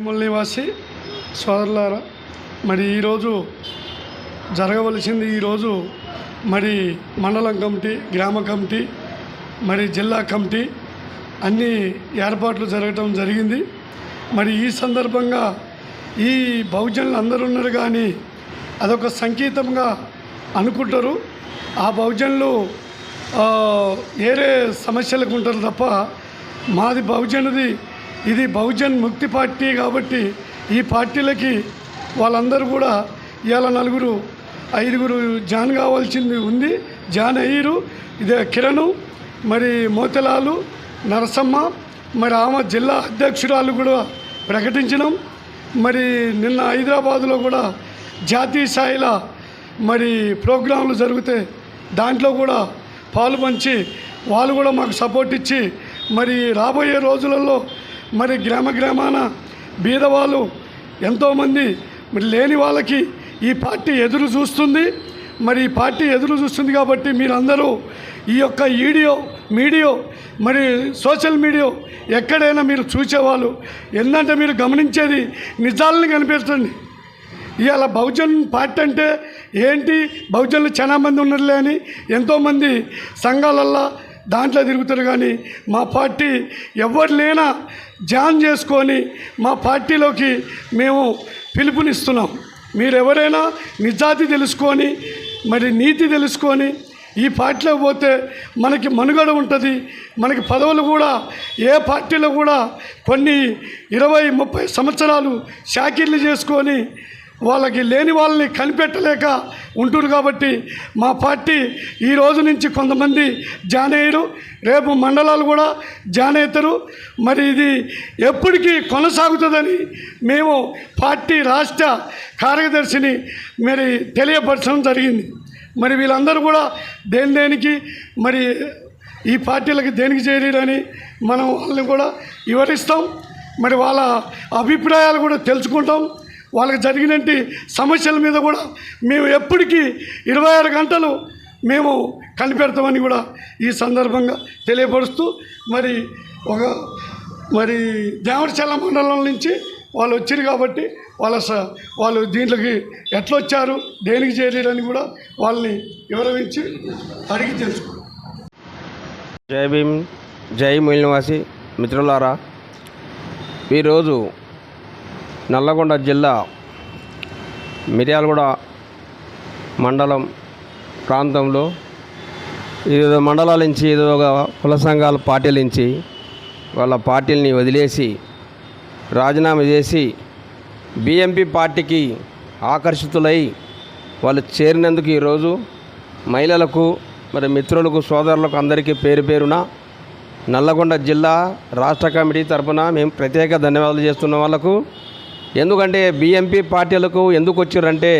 వేముల నివాసి సోదరులారా మరి ఈరోజు జరగవలసింది ఈరోజు మరి మండలం కమిటీ గ్రామ కమిటీ మరి జిల్లా కమిటీ అన్ని ఏర్పాట్లు జరగటం జరిగింది. మరి ఈ సందర్భంగా ఈ బహుజనులు అందరూ ఉన్నారు కానీ అదొక సంకేతంగా అనుకుంటారు. ఆ బహుజనులు వేరే సమస్యలకు ఉంటారు తప్ప మాది బహుజనుది ఇది బహుజన్ ముక్తి పార్టీ కాబట్టి ఈ పార్టీలకి వాళ్ళందరూ కూడా ఇవాళ నలుగురు ఐదుగురు జాన్ కావాల్సింది ఉంది. జాన్ అయ్యిరు ఇదే కిరణ్ మరి మోతలాలు నరసమ్మ మరి ఆమె జిల్లా అధ్యక్షురాలు కూడా ప్రకటించినాం. మరి నిన్న హైదరాబాదులో కూడా జాతీయ స్థాయిలో మరి ప్రోగ్రాంలు జరిగితే దాంట్లో కూడా పాలు పంచి వాళ్ళు కూడా మాకు సపోర్ట్ ఇచ్చి మరి రాబోయే రోజులలో మరి గ్రామ గ్రామాన బీదవాళ్ళు ఎంతోమంది మరి లేని వాళ్ళకి ఈ పార్టీ ఎదురు చూస్తుంది. మరి ఈ పార్టీ ఎదురు చూస్తుంది కాబట్టి మీరందరూ ఈ యొక్క వీడియో మీడియో మరి సోషల్ మీడియా ఎక్కడైనా మీరు చూసేవాళ్ళు ఎందుకంటే మీరు గమనించేది నిజాలను కనిపిస్తుంది. ఇవాళ బహుజన్ పార్టీ అంటే ఏంటి? బహుజనులు చాలామంది ఉన్నారులే అని ఎంతోమంది సంఘాలల్లో దాంట్లో తిరుగుతారు కానీ మా పార్టీ ఎవరు లేనా జాన్ చేసుకొని మా పార్టీలోకి మేము పిలుపునిస్తున్నాం. మీరు ఎవరైనా నిజాతి తెలుసుకొని మరి నీతి తెలుసుకొని ఈ పార్టీలో పోతే మనకి మనుగడ ఉంటుంది. మనకి పదవులు కూడా ఏ పార్టీలో కూడా కొన్ని ఇరవై ముప్పై సంవత్సరాలు షాకిర్లు చేసుకొని వాళ్ళకి లేని వాళ్ళని కనిపెట్టలేక ఉంటుంది కాబట్టి మా పార్టీ ఈ రోజు నుంచి కొంతమంది జాయిన్ అయ్యారు. రేపు మండలాలు కూడా జాయిన్ అవుతారు. మరి ఇది ఎప్పటికీ కొనసాగుతుందని మేము పార్టీ రాష్ట్ర కార్యదర్శిని మరి తెలియపరచడం జరిగింది. మరి వీళ్ళందరూ కూడా దేని దేనికి మరి ఈ పార్టీలకు దేనికి చేరని మనం వాళ్ళని కూడా వివరిస్తాం. మరి వాళ్ళ అభిప్రాయాలు కూడా తెలుసుకుంటాం. వాళ్ళకి జరిగినట్టు సమస్యల మీద కూడా మేము ఎప్పటికీ ఇరవై ఆరు గంటలు మేము కనిపెడతామని కూడా ఈ సందర్భంగా తెలియపరుస్తూ మరి ఒక మరి దేవరచల మండలం నుంచి వాళ్ళు వచ్చారు కాబట్టి వాళ్ళ స వాళ్ళు దీంట్లోకి ఎట్లా వచ్చారు దేనికి చేరారని కూడా వాళ్ళని వివరించి అడిగి తెలుసుకుంటాం. జై భీమ్ జై మిల్నివాసి మిత్రులారా ఈరోజు నల్లగొండ జిల్లా మిర్యాలగూడ మండలం ప్రాంతంలో వివిధ మండలాల నుంచి ఏదో ఒక కుల సంఘాల పార్టీల నుంచి వాళ్ళ పార్టీలని వదిలేసి రాజీనామా చేసి బిఎంపి పార్టీకి ఆకర్షితులై వాళ్ళు చేరినందుకు ఈరోజు మహిళలకు మరి మిత్రులకు సోదరులకు అందరికీ పేరు పేరున నల్లగొండ జిల్లా రాష్ట్ర కమిటీ తరపున మేము ప్రత్యేక ధన్యవాదాలు చేస్తున్న. వాళ్ళకు ఎందుకంటే బీఎంపీ పార్టీలకు ఎందుకు వచ్చారంటే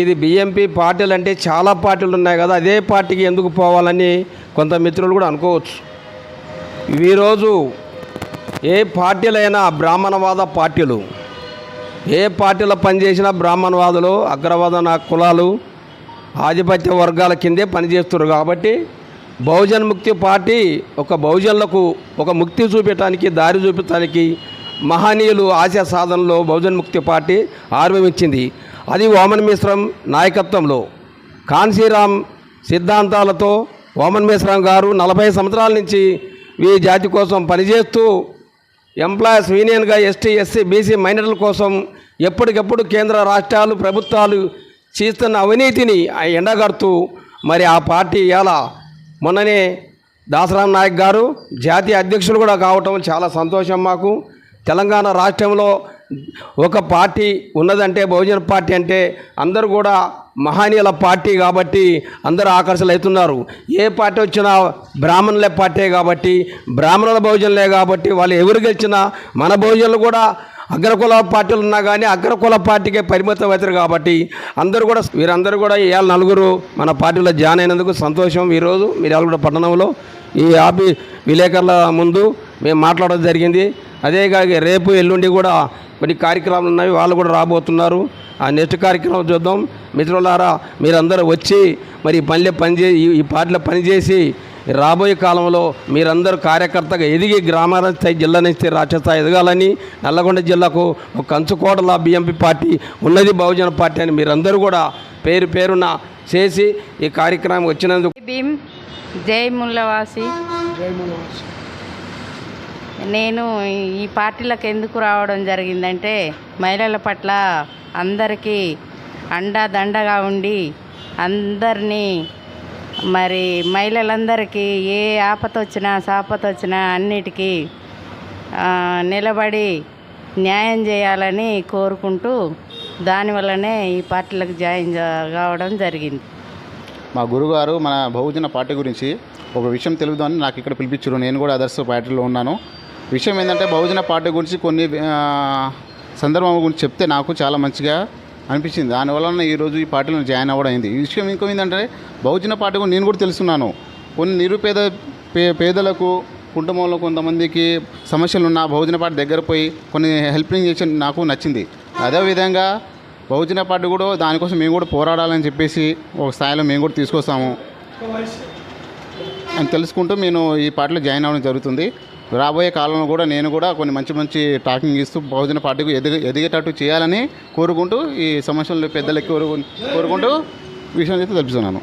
ఇది బీఎంపీ పార్టీలు అంటే చాలా పార్టీలు ఉన్నాయి కదా అదే పార్టీకి ఎందుకు పోవాలని కొంత మిత్రులు కూడా అనుకోవచ్చు. ఈరోజు ఏ పార్టీలైనా బ్రాహ్మణవాద పార్టీలు ఏ పార్టీలో పనిచేసినా బ్రాహ్మణవాదులు అగ్రవాదన కులాలు ఆధిపత్య వర్గాల కిందే పనిచేస్తున్నారు కాబట్టి బహుజన్ ముక్తి పార్టీ ఒక బహుజన్లకు ఒక ముక్తి చూపించడానికి దారి చూపించడానికి మహనీయులు ఆశయ సాధనలో బహుజన్ ముక్తి పార్టీ ఆరంభించింది అది వామన్ మిశ్రం నాయకత్వంలో. కాన్సీరామ్ సిద్ధాంతాలతో వామన్ మిశ్రం గారు నలభై సంవత్సరాల నుంచి ఈ జాతి కోసం పనిచేస్తూ ఎంప్లాయీస్ యూనియన్గా ఎస్టీ ఎస్సీ బీసీ మైనార్టీల కోసం ఎప్పటికెప్పుడు కేంద్ర రాష్ట్రాలు ప్రభుత్వాలు చేస్తున్న అవినీతిని ఆ ఎండగడుతూ మరి ఆ పార్టీ ఎలా మొన్ననే దాసరామ్ నాయక్ గారు జాతీయ అధ్యక్షులు కూడా కావటం చాలా సంతోషం మాకు. తెలంగాణ రాష్ట్రంలో ఒక పార్టీ ఉన్నదంటే బహుజన పార్టీ అంటే అందరూ కూడా మహనీయుల పార్టీ కాబట్టి అందరూ ఆకర్షణలవుతున్నారు ఏ పార్టీ వచ్చినా బ్రాహ్మణుల పార్టీ కాబట్టి బ్రాహ్మణుల బహుజనులే కాబట్టి వాళ్ళు ఎవరు గెలిచినా మన బహుజనులు కూడా అగ్రకుల పార్టీలు ఉన్నా కానీ అగ్రకుల పార్టీకే పరిమితం అవుతారు కాబట్టి అందరూ కూడా వీరందరూ కూడా ఇవాళ నలుగురు మన పార్టీలో జాయిన్ అయినందుకు సంతోషం. ఈరోజు మీరాలగూడ పట్టణంలో ఈ ఆఫీ విలేకరుల ముందు మేము మాట్లాడడం జరిగింది. అదే కాక రేపు ఎల్లుండి కూడా కొన్ని కార్యక్రమాలు ఉన్నాయి. వాళ్ళు కూడా రాబోతున్నారు. ఆ నెక్స్ట్ కార్యక్రమం చూద్దాం. మిత్రులారా మీరందరూ వచ్చి మరి ఈ పనిలో పనిచే ఈ- పార్టీలో పనిచేసి రాబోయే కాలంలో మీరందరూ కార్యకర్తగా ఎదిగి గ్రామాల స్థాయి జిల్లా స్థాయి రాష్ట్ర స్థాయి ఎదగాలని నల్లగొండ జిల్లాకు ఒక కంచుకోటల బిఎంపి పార్టీ ఉన్నది బహుజన పార్టీ అని మీరందరూ కూడా పేరు పేరున చేసి ఈ కార్యక్రమం వచ్చినందుకు భీమ్. జై ముల్లవాసి. నేను ఈ పార్టీలకు ఎందుకు రావడం జరిగిందంటే మహిళల పట్ల అందరికీ అండా దండగా ఉండి అందరినీ మరి మహిళలందరికీ ఏ ఆపత వచ్చినా సాపత వచ్చినా అన్నిటికీ నిలబడి న్యాయం చేయాలని కోరుకుంటూ దానివల్లనే ఈ పార్టీలకు జాయిన్ కావడం జరిగింది. మా గురుగారు మన బహుజన పార్టీ గురించి ఒక విషయం తెలుగుదామని నాకు ఇక్కడ పిలిపించారు. నేను కూడా అదర్స్ పార్టీలో ఉన్నాను. విషయం ఏంటంటే బహుజన పార్టీ గురించి కొన్ని సందర్భం గురించి చెప్తే నాకు చాలా మంచిగా అనిపించింది. దానివల్ల ఈరోజు ఈ పార్టీలో జాయిన్ అవ్వడం అయింది. ఈ విషయం ఇంకో ఏంటంటే బహుజన పార్టీ గురించి నేను కూడా తెలుసుకున్నాను కొన్ని నిరుపేద పే పేదలకు కుటుంబంలో కొంతమందికి సమస్యలు ఉన్న బహుజన పార్టీ దగ్గర పోయి కొన్ని హెల్పింగ్ చేసి నాకు నచ్చింది. అదేవిధంగా బహుజన పార్టీ కూడా దానికోసం మేము కూడా పోరాడాలని చెప్పేసి ఒక స్థాయిలో మేము కూడా తీసుకొస్తాము. అని తెలుసుకుంటూ నేను ఈ పార్టీలో జాయిన్ అవ్వడం జరుగుతుంది. రాబోయే కాలంలో కూడా నేను కూడా కొన్ని మంచి మంచి టాకింగ్ ఇస్తూ బహుజన పార్టీకి ఎదిగే ఎదిగేటట్టు చేయాలని కోరుకుంటూ ఈ సమస్యలు పెద్దలకి కోరుకుంటూ విషయం అయితే తెలుపుతున్నాను.